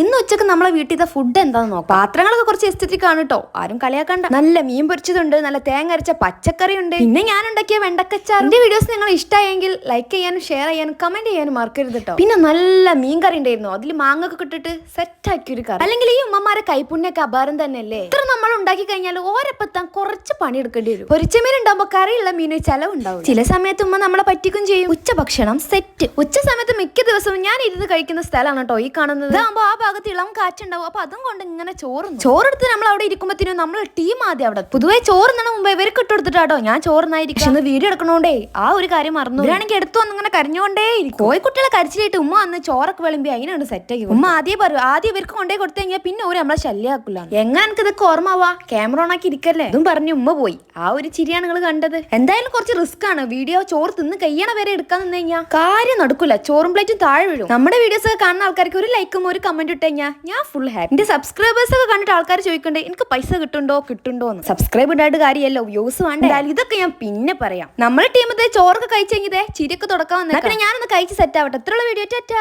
ഇന്ന് ഉച്ചയ്ക്ക് നമ്മളെ വീട്ടിലത്തെ ഫുഡ് എന്താന്ന് നോക്കാം. പാത്രങ്ങളൊക്കെ കുറച്ച് എസ്തറ്റിക് ആണ് കേട്ടോ ആരും കളിയാക്കണ്ട. നല്ല മീൻ പൊരിച്ചതുണ്ട് നല്ല തേങ്ങ അരച്ച പച്ചക്കറി ഉണ്ട്. പിന്നെ ഞാൻ ഉണ്ടാക്കിയ വെണ്ടക്കച്ചാർ എന്റെ വീഡിയോസ് നിങ്ങൾ ഇഷ്ടമായെങ്കിൽ ലൈക്ക് ചെയ്യാനും ഷെയർ ചെയ്യാനും കമന്റ് ചെയ്യാനും മറക്കരുത് കേട്ടോ പിന്നെ നല്ല മീൻ കറി ഉണ്ടായിരുന്നു. അതിൽ മാങ്ങ ഒക്കെ ഇട്ടിട്ട് സെറ്റ് ആക്കി ഒരു കറി. അല്ലെങ്കിൽ ഈ ഉമ്മമാരെ കൈപ്പുണ്യൊക്കെ അപാരം തന്നെയല്ലേ? ഇത്ര നമ്മൾ ഉണ്ടാക്കി കഴിഞ്ഞാൽ ഓരപ്പത്താൻ കുറച്ച് പണി എടുക്കേണ്ടി വരും. പൊരിച്ച മീൻ ഉണ്ടാകുമ്പോൾ കറിയുള്ള മീന് ചെലവുണ്ടാവും ചില സമയത്ത് ഉമ്മ നമ്മളെ പറ്റിക്കും ചെയ്യും. ഉച്ച ഭക്ഷണം സെറ്റ് ഉച്ച സമയത്ത് മിക്ക ദിവസവും ഞാൻ ഇരുന്ന് കഴിക്കുന്ന സ്ഥലമാണ് കേട്ടോ ഈ കാണുന്നത്. ഇതാകുമ്പോൾ ആ ഭാഗത്ത് ഇളം കാറ്റുണ്ടാവും. അപ്പൊ അതും കൊണ്ട് ഇങ്ങനെ ചോറും ചോറെടുത്ത് നമ്മൾ അവിടെ ഇരിക്കുമ്പോഴത്തേനും നമ്മൾ ടീം ആദ്യം അവിടെ. പൊതുവെ ചോറുന്നതിന് മുമ്പ് ഇവർക്ക് ഇട്ടെടുത്തിട്ടാട്ടോ ഞാൻ ചോറുന്നായിരിക്കും ഇന്ന് വീഡിയോ എടുക്കണോണ്ടേ ആ ഒരു കാര്യം മറന്നു ഇവരാണെങ്കിൽ എടുത്തു വന്ന് ഇങ്ങനെ കരഞ്ഞുകൊണ്ടേ കോഴിക്കുട്ടികളെ കരച്ചിലിട്ട് ഉമ്മ വന്ന് ചോറൊക്കെ വിളമ്പി അതിനാണ് സെറ്റ് ആക്കി ഉമ്മ ആദ്യം പറയും ആദ്യം ഇവർക്ക് കൊണ്ടേ കൊടുത്തു കഴിഞ്ഞാൽ പിന്നെ ഒരു നമ്മളെ ശല്യാക്കില്ല എങ്ങനെ എനിക്ക് ഇതൊക്കെ ഓർമ്മവാ? ക്യാമറ ഓണാക്കി ഇരിക്കല്ലേ? ഇതും പറഞ്ഞു ഉമ്മ പോയി. ആ ഒരു ചിരിയാണ് നിങ്ങൾ കണ്ടത്. എന്തായാലും കുറച്ച് റിസ്ക് ആണ്. വീഡിയോ ചോറ് തിന്ന് കയ്യണ വരെ എടുക്കാൻ നിന്ന് കഴിഞ്ഞാൽ കാര്യം നടക്കൂല. ചോറും പ്ലേറ്റും താഴെ വീഴും. നമ്മുടെ വീഡിയോസ് ഒക്കെ കാണുന്ന ആൾക്കാർക്ക് ഒരു ലൈക്കും ഒരു കമന്റ് ഇട്ട് ഞാൻ ഞാൻ ഫുൾ ഹാപ്പി എന്റെ സബ്സ്ക്രൈബേഴ്സ് ഒക്കെ കണ്ടിട്ട് ആൾക്കാർ ചോദിക്കണ്ടേ എനിക്ക് പൈസ കിട്ടുണ്ടോ കിട്ടുണ്ടോ എന്ന്. സബ്സ്ക്രൈബ് ഇടാണ്ട് കാര്യമല്ലോ വ്യൂസ് വേണ്ട? ഇതൊക്കെ ഞാൻ പിന്നെ പറയാം. നമ്മുടെ ടീമത്തെ ചോറൊക്കെ കഴിച്ചെങ്കിൽ ചിരിയൊക്കെ തുടക്കാൻ വന്നേ പിന്നെ ഞാനൊന്ന് കഴിച്ച് സെറ്റ് ആവട്ടെ. ഇത്രയുള്ള വീഡിയോ ടാറ്റാ